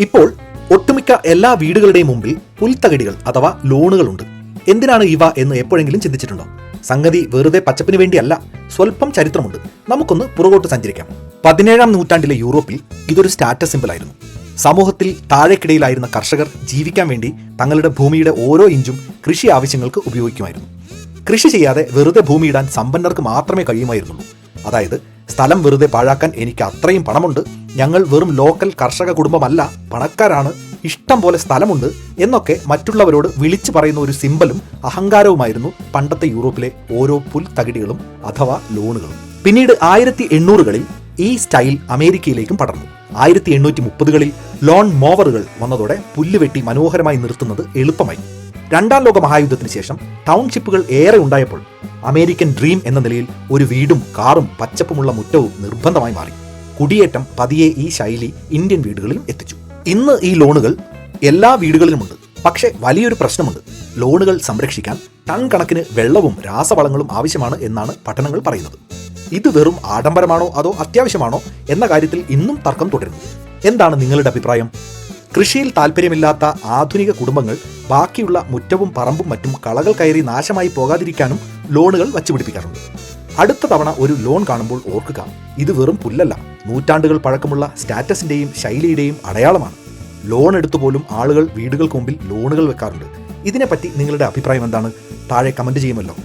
ഇപ്പോൾ ഒട്ടുമിക്ക എല്ലാ വീടുകളുടെയും മുമ്പിൽ പുൽത്തകിടികൾ അഥവാ ലോണുകളുണ്ട്. എന്തിനാണ് ഇവ എന്ന് എപ്പോഴെങ്കിലും ചിന്തിച്ചിട്ടുണ്ടോ? സംഗതി വെറുതെ പച്ചപ്പിന് വേണ്ടിയല്ല സ്വല്പം ചരിത്രമുണ്ട്. നമുക്കൊന്ന് പുറകോട്ട് സഞ്ചരിക്കാം. പതിനേഴാം നൂറ്റാണ്ടിലെ യൂറോപ്പിൽ ഇതൊരു സ്റ്റാറ്റസ് സിമ്പിൾ ആയിരുന്നു. സമൂഹത്തിൽ താഴേക്കിടയിലായിരുന്ന കർഷകർ ജീവിക്കാൻ വേണ്ടി തങ്ങളുടെ ഭൂമിയുടെ ഓരോ ഇഞ്ചും കൃഷി ആവശ്യങ്ങൾക്ക് ഉപയോഗിക്കുമായിരുന്നു. കൃഷി ചെയ്യാതെ വെറുതെ ഭൂമിയിടാൻ സമ്പന്നർക്ക് മാത്രമേ കഴിയുമായിരുന്നുള്ളൂ. അതായത് സ്ഥലം വെറുതെ പാഴാക്കാൻ എനിക്ക് അത്രയും പണമുണ്ട്. ഞങ്ങൾ വെറും ലോക്കൽ കർഷക കുടുംബമല്ല പണക്കാരാണ്. ഇഷ്ടം പോലെ സ്ഥലമുണ്ട് എന്നൊക്കെ മറ്റുള്ളവരോട് വിളിച്ചു പറയുന്ന ഒരു സിമ്പലും അഹങ്കാരവുമായിരുന്നു പണ്ടത്തെ യൂറോപ്പിലെ ഓരോ പുൽ പുൽത്തകിടികളും അഥവാ ലോണുകളും. പിന്നീട് ആയിരത്തി എണ്ണൂറുകളിൽ ഈ സ്റ്റൈൽ അമേരിക്കയിലേക്കും പടർന്നു. ആയിരത്തി എണ്ണൂറ്റി മുപ്പതുകളിൽ ലോൺ മോവറുകൾ വന്നതോടെ പുല്ല് വെട്ടി മനോഹരമായി നിർത്തുന്നത് എളുപ്പമായി. രണ്ടാം ലോക മഹായുദ്ധത്തിന് ശേഷം ടൗൺഷിപ്പുകൾ ഏറെ ഉണ്ടായപ്പോൾ അമേരിക്കൻ ഡ്രീം എന്ന നിലയിൽ ഒരു വീടും കാറും പച്ചപ്പുമുള്ള മുറ്റവും നിർബന്ധമായി മാറി. കുടിയേറ്റം പതിയെ ഈ ശൈലി ഇന്ത്യൻ വീടുകളിലും എത്തിച്ചു. ഇന്ന് ഈ ലോണുകൾ എല്ലാ വീടുകളിലുമുണ്ട്. പക്ഷേ വലിയൊരു പ്രശ്നമുണ്ട്. ലോണുകൾ സംരക്ഷിക്കാൻ ടൺ കണക്കിന് വെള്ളവും രാസവളങ്ങളും ആവശ്യമാണ് എന്നാണ് പഠനങ്ങൾ പറയുന്നത്. ഇത് വെറും ആഡംബരമാണോ അതോ അത്യാവശ്യമാണോ എന്ന കാര്യത്തിൽ ഇന്നും തർക്കം തുടരുന്നു. എന്താണ് നിങ്ങളുടെ അഭിപ്രായം? കൃഷിയിൽ താല്പര്യമില്ലാത്ത ആധുനിക കുടുംബങ്ങൾ ബാക്കിയുള്ള മുറ്റവും പറമ്പും മറ്റും കളകൾ കയറി നാശമായി പോകാതിരിക്കാനും ലോണുകൾ വച്ചുപിടിപ്പിക്കാറുണ്ട് അടുത്ത തവണ ഒരു ലോൺ കാണുമ്പോൾ ഓർക്കുക ഇത് വെറും പുല്ലല്ല. നൂറ്റാണ്ടുകൾ പഴക്കമുള്ള സ്റ്റാറ്റസിന്റെയും ശൈലിയുടെയും അടയാളമാണ്. ലോൺ എടുത്തു പോലും ആളുകൾ വീടുകൾക്ക് മുമ്പിൽ ലോണുകൾ വെക്കാറുണ്ട്. ഇതിനെപ്പറ്റി നിങ്ങളുടെ അഭിപ്രായം എന്താണ്? താഴെ കമന്റ് ചെയ്യുമല്ലോ.